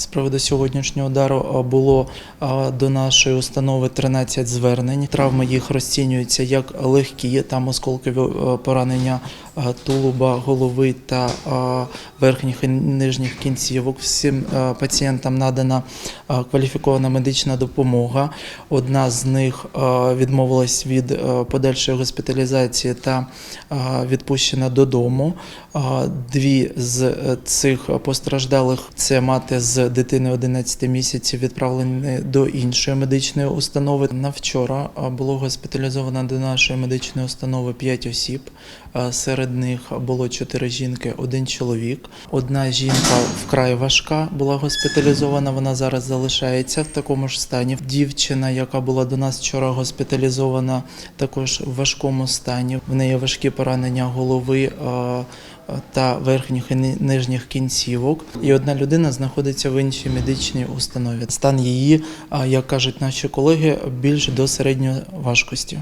З приводу сьогоднішнього удару було до нашої установи 13 звернень. Травми їх розцінюються як легкі, там осколкові е, поранення тулуба, голови та верхніх і нижніх кінцівок. Всім е, пацієнтам надана кваліфікована медична допомога. Одна з них е, відмовилась від е, подальшої госпіталізації та е, відпущена додому. Дві з е, цих постраждалих це мати з дитини 11 місяців відправлені до іншої медичної установи. На вчора було госпіталізовано до нашої медичної установи 5 осіб. Серед них було 4 жінки, один чоловік. Одна жінка вкрай важка була госпіталізована. Вона зараз залишається в такому ж стані. Дівчина, яка була до нас вчора госпіталізована, також в важкому стані. В неї важкі поранення голови. та верхніх і ни- нижніх кінцівок, і одна людина знаходиться в іншій медичній установі. Стан її, як кажуть наші колеги, більш до середньої важкості.